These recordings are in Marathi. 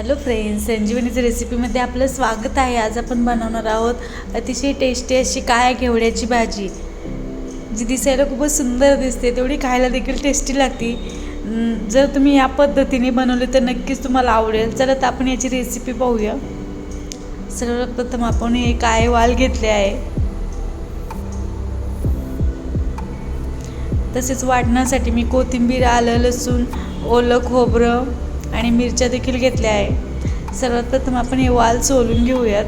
हॅलो फ्रेंड्स संजीवनीच्या रेसिपीमध्ये आपलं स्वागत आहे. आज आपण बनवणार आहोत अतिशय टेस्टी अशी काय घेवड्याची भाजी. जी दिसायला खूपच सुंदर दिसते तेवढी खायला देखील टेस्टी लागते. जर तुम्ही या पद्धतीने बनवली तर नक्कीच तुम्हाला आवडेल. चला तर आपण याची रेसिपी पाहूया. सर्वप्रथम आपण हे काय वाल घेतले आहे. तसेच वाटण्यासाठी मी कोथिंबीर आलं लसूण ओलं खोबरं आणि मिरच्या देखील घेतल्या आहे. सर्वात प्रथम आपण हे वाल सोलून घेऊयात.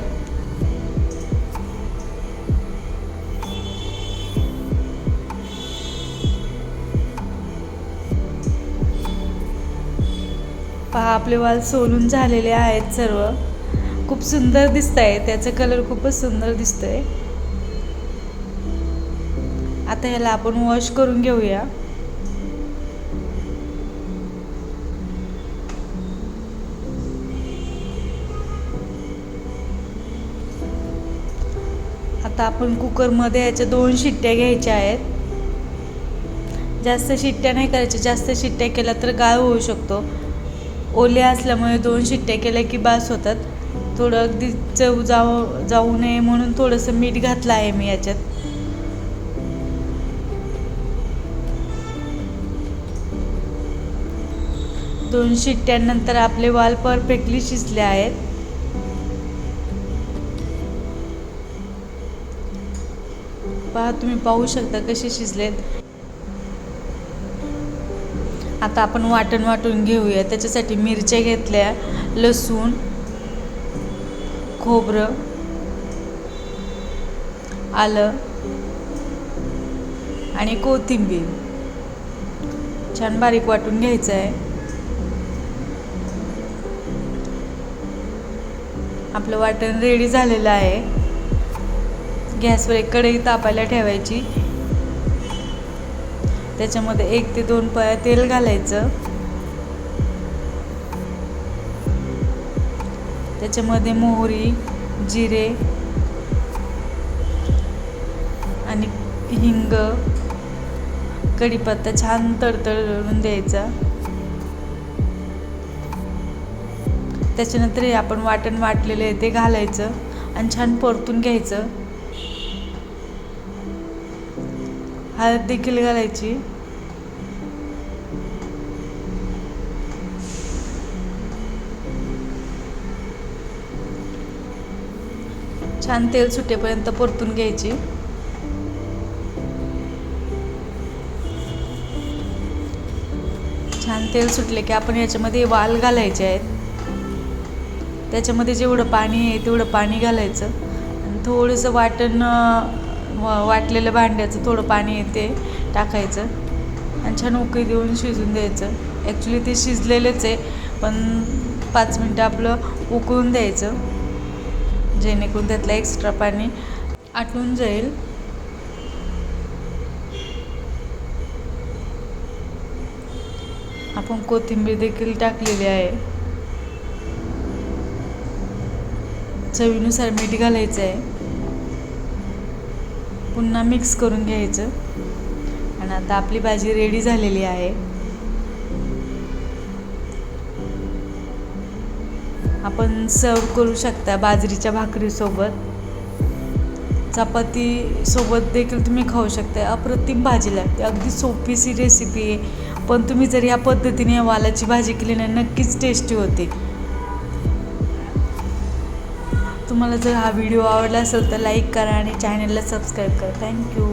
पहा आपले वाल सोलून झालेले आहेत सर्व. खूप सुंदर दिसत आहे त्याचा कलर खूपच सुंदर दिसतोय. आता ह्याला आपण वॉश करून घेऊया. आता आपण कुकरमध्ये याच्या दोन शिट्ट्या घ्यायच्या आहेत. जास्त शिट्ट्या नाही करायच्या जास्त शिट्ट्या केल्या तर गाळ होऊ शकतो. ओले असल्यामुळे दोन शिट्ट्या केल्या की बास होतात. थोडं अगदी चव जाऊ जाऊ नये म्हणून थोडंसं मीठ घातलं आहे मी याच्यात. दोन शिट्ट्यांनंतर आपले वाल परफेक्टली शिजले आहेत. पहा तुम्ही पाहू शकता कसे शिजलेत. आता आपण वाटण वाटून घेऊया. त्याच्यासाठी मिरच्या घेतल्या लसूण खोबरं आलं आणि कोथिंबीर. छान बारीक वाटून घ्यायचं आहे. आपलं वाटण रेडी झालेलं आहे. गॅसवर एक कढई तापायला ठेवायची. त्याच्यामध्ये एक ते दोन पया तेल घालायचं. त्याच्यामध्ये मोहरी जिरे आणि हिंग. कढीपत्ता छान तडतडून द्यायचा. त्याच्यानंतर हे आपण वाटण वाटलेलं आहे ते घालायचं आणि छान परतून घ्यायचं. हळद देखील घालायची. छान तेल सुटेपर्यंत परतून घ्यायची. छान तेल सुटले की आपण याच्यामध्ये वाल घालायचे आहेत. त्याच्यामध्ये जेवढं पाणी आहे तेवढं पाणी घालायचं. आणि थोडंसं वाटण व- वाटलेलं भांड्याचं थोडं पाणी येते टाकायचं. आणि छान उकळी देऊन शिजून द्यायचं. ॲक्च्युली ते शिजलेलंच आहे पण पाच मिनटं आपलं उकळून द्यायचं. जेणेकरून त्यातलं एक्स्ट्रा पाणी आटून जाईल. आपण कोथिंबीर देखील टाकलेली आहे. चवीनुसार मीठ घालायचं आहे. पुन्हा मिक्स करून घ्यायचं. आणि आता आपली भाजी रेडी झालेली आहे. आपण सर्व करू शकता बाजरीच्या भाकरीसोबत. चपाती सोबत देखील तुम्ही खाऊ शकता. अप्रतिम भाजी लागते. अगदी सोपीशी रेसिपी आहे. पण तुम्ही जर या पद्धतीने वालाची भाजी केली ना नक्कीच टेस्टी होते. तुम्हाला जर हा व्हिडिओ आवडला असेल तर लाईक करा आणि चॅनलला सबस्क्राईब करा. थँक्यू.